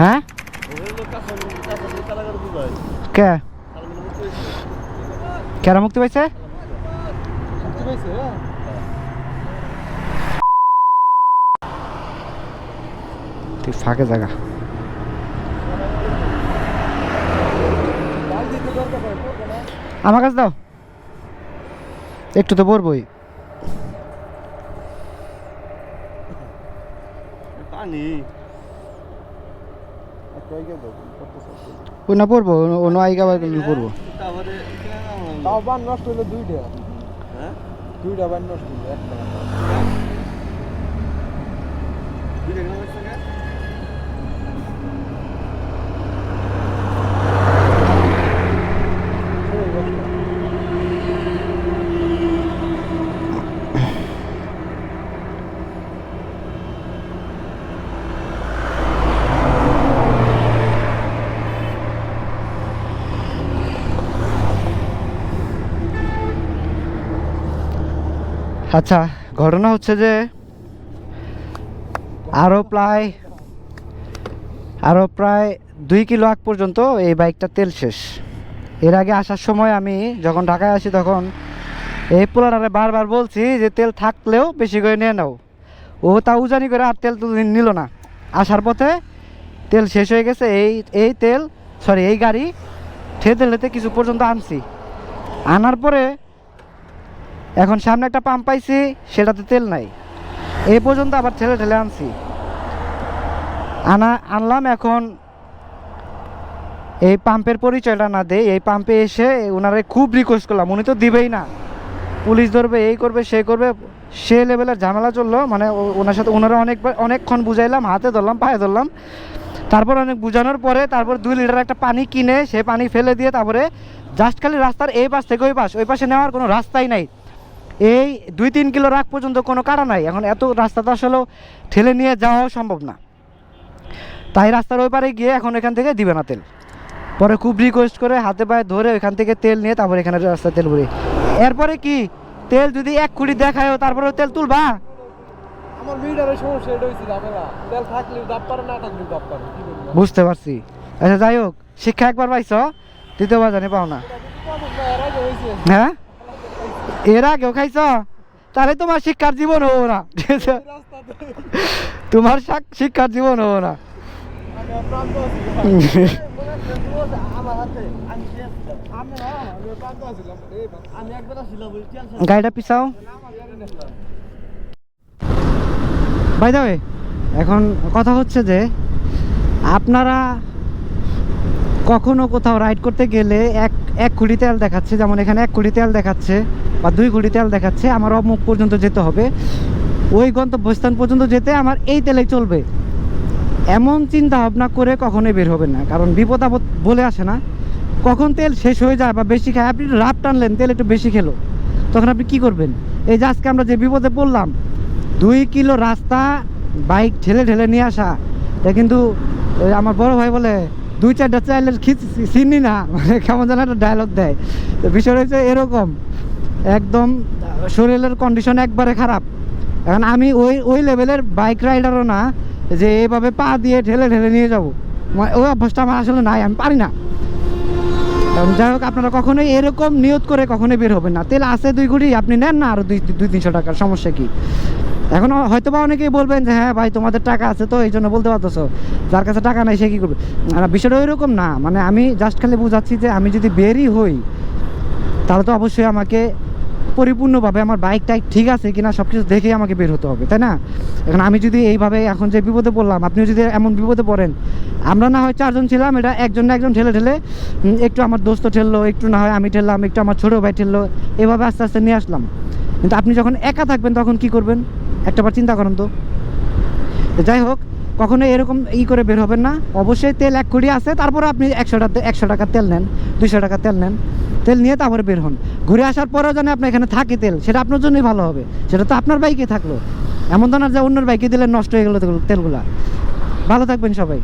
হ্যাঁ? কে? কেরা মুক্তি পাইছে? তুই ফাঁকে জায়গা আমার কাছে দাও। একটু তো পড়বই। পানি। না পড়ব অন্য আইগা পড়ব। তারপরে তাও বান নষ্ট হলো দুইটা। হ্যাঁ? দুইটা বান নষ্ট হলো একটা দুইটা গ্রাম আছে না আচ্ছা ঘটনা হচ্ছে যে আরও প্রায় আরও প্রায় দুই কিলো আগ পর্যন্ত এই বাইকটা তেল শেষ। এর আগে আসার সময় আমি যখন ঢাকায় আসি তখন এই পোলাটারে বারবার বলছি যে তেল থাকলেও বেশি করে নিয়ে নাও। ও তা উজানি করে আর তেল তো নিল না। আসার পথে তেল শেষ হয়ে গেছে, এই এই তেল সরি এই গাড়ি ঠেতে লেতে কিছু পর্যন্ত আনছি। আনার পরে এখন সামনে একটা পাম্প পাইছি, সেটাতে তেল নাই। এই পর্যন্ত আবার ঠেলে ঠেলে আনছি। আনা, আনলাম এখন এই পাম্পের পরিচয়টা না দেয় এই পাম্পে এসে ওনারে খুব রিকোয়েস্ট করলাম, উনি তো দিবেই না। পুলিশ ধরবে, এই করবে, সে করবে, সে লেভেলের ঝামেলা চলল মানে ওনার সাথে ওনারা অনেকবার অনেকক্ষণ বুঝাইলাম, হাতে ধরলাম, পায়ে ধরলাম। তারপর অনেক বুঝানোর পরে, তারপর দুই লিটার একটা পানি কিনে, সে পানি ফেলে দিয়ে তারপরে জাস্ট খালি রাস্তার এই পাশ থেকে ওই পাশ, ওই পাশে নেওয়ার কোনো রাস্তাই নাই। এই দুই তিন কিলো রাখ পর্যন্ত কোনো কাটা নাই। এখন এত রাস্তা তো আসলে ঠেলে নিয়ে যাওয়াও সম্ভব না। তাই রাস্তার ওই পারে গিয়ে এখন এখান থেকে দিবে না তেল। পরে খুব রিকোয়েস্ট করে হাতে পায়ে ধরে ওইখান থেকে তেল নিয়ে তারপরে এখানে রাস্তায় তেল ভরি। এরপরে কি? তেল যদি এক কুড়ি দেখায়ও তারপরে তেল তুলবা? বুঝতে পারছি। আচ্ছা যাই হোক শিক্ষা একবার পাইছ দ্বিতীয়বার জানি পাও না। হ্যাঁ? এর আগেও খাইছ? তাহলে তোমার শিক্ষার জীবন হব না। তোমার শাক- শিক্ষার জীবন হব না। গাড়িটা পিছাও। বাই দাবে এখন কথা হচ্ছে যে, আপনারা কখনো কোথাও রাইড করতে গেলে এক এক কুড়ি তেল দেখাচ্ছে, যেমন এখানে এক কুড়ি তেল দেখাচ্ছে বা দুই খুঁড়ি তেল দেখাচ্ছে, আমার অমুক পর্যন্ত যেতে হবে। ওই গন্তব্যস্থান পর্যন্ত যেতে আমার এই তেলেই চলবে। এমন চিন্তা ভাবনা করে কখনোই বের হবেন না, কারণ বিপদ আপদ বলে আসে না। কখন তেল শেষ হয়ে যায় বা বেশি খায়, আপনি রাফ টানলেন, তেল একটু বেশি খেলো। তখন আপনি কি করবেন? এই যে আজকে আমরা যে বিপদে পড়লাম, দুই কিলো রাস্তা বাইক ঠেলে ঠেলে নিয়ে আসা, এটা কিন্তু আমার বড় ভাই বলে দুই চারটা চাইলে চিনি না মানে কেমন যেন একটা ডায়লগ দেয়। তো বিষয়টা হচ্ছে এরকম, একদম শরীরের কন্ডিশন একবারে খারাপ। এখন আমি ওই ওই লেভেলের বাইক রাইডারও না, যে এভাবে পা দিয়ে ঠেলে ঠেলে নিয়ে যাব। ওই অভ্যাসটা আমার আসলে নাই, আমি পারি না। যাই হোক, আপনারা কখনোই এরকম নিয়ত করে কখনোই বের হবেন না। তেল আছে দুই গুড়ি আপনি নেন না আরও দুই দুই তিনশো টাকার, সমস্যা কি? এখন হয়তো বা অনেকেই বলবেন যে হ্যাঁ ভাই, তোমাদের টাকা আছে তো এই জন্য বলতে পারতেছো। যার কাছে টাকা নাই, সে কী করবে? বিষয়টা ওইরকম না। মানে আমি জাস্ট খালি বুঝাচ্ছি যে, আমি যদি বেরই হই, তাহলে তো অবশ্যই আমাকে পরিপূর্ণভাবে আমার বাইক টাইক ঠিক আছে কিনা সব কিছু দেখেই আমাকে বের হতে হবে, তাই না? এখন আমি যদি এইভাবে এখন যে বিপদে পড়লাম, আপনিও যদি এমন বিপদে পড়েন, আমরা না হয় চারজন ছিলাম, এটা একজন না একজন ঠেলে ঠেলে একটু আমার দোস্ত ঠেললো, একটু না হয় আমি ঠেললাম, একটু আমার ছোটো ভাই ঠেললো, এভাবে আস্তে আস্তে নিয়ে আসলাম। কিন্তু আপনি যখন একা থাকবেন, তখন কি করবেন? একটাবার চিন্তা করেন তো। যাই হোক কখনো এরকম ই করে বের হবেন না। অবশ্যই তেল এক কোটি আছে, তারপরে আপনি একশো টাকা একশো টাকা তেল নেন, দুইশো টাকা তেল নেন। তেল নিয়ে তারপরে বের হন। ঘুরে আসার পরেও যেন আপনার এখানে থাকে তেল, সেটা আপনার জন্যই ভালো হবে। সেটা তো আপনার বাইকে থাকল। এমন তো না যে অন্যের বাইকে দিলে নষ্ট হয়ে গেলো তেলগুলা। ভালো থাকবেন সবাই।